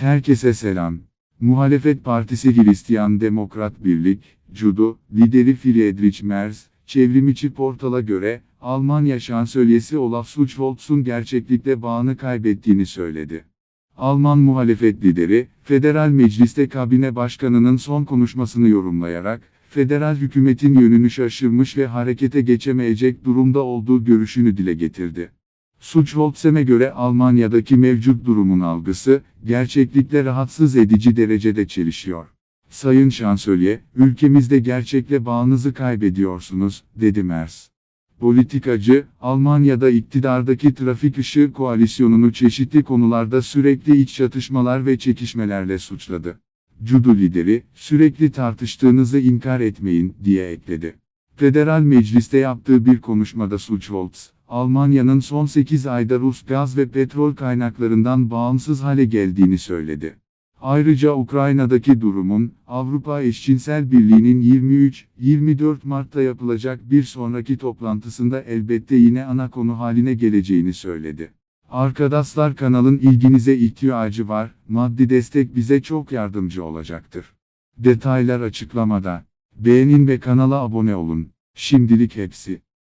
Herkese selam. Muhalefet Partisi Hristiyan Demokrat Birlik, Judo, lideri Friedrich Merz, çevrimiçi portala göre, Almanya şansölyesi Olaf Scholz'un gerçeklikle bağını kaybettiğini söyledi. Alman muhalefet lideri, Federal Meclis'te kabine başkanının son konuşmasını yorumlayarak, federal hükümetin yönünü şaşırmış ve harekete geçemeyecek durumda olduğu görüşünü dile getirdi. Suçvoltsem'e göre Almanya'daki mevcut durumun algısı, gerçeklikle rahatsız edici derecede çelişiyor. Sayın Şansölye, ülkemizde gerçekle bağınızı kaybediyorsunuz, dedi Merz. Politikacı, Almanya'da iktidardaki trafik ışığı koalisyonunu çeşitli konularda sürekli iç çatışmalar ve çekişmelerle suçladı. Cudu lideri, sürekli tartıştığınızı inkar etmeyin, diye ekledi. Federal Meclis'te yaptığı bir konuşmada Suçvolts, Almanya'nın son 8 ayda Rus gaz ve petrol kaynaklarından bağımsız hale geldiğini söyledi. Ayrıca Ukrayna'daki durumun, Avrupa Eşcinsel Birliği'nin 23-24 Mart'ta yapılacak bir sonraki toplantısında elbette yine ana konu haline geleceğini söyledi. Arkadaşlar kanalın ilginize ihtiyacı var, maddi destek bize çok yardımcı olacaktır. Detaylar açıklamada. Beğenin ve kanala abone olun. Şimdilik hepsi.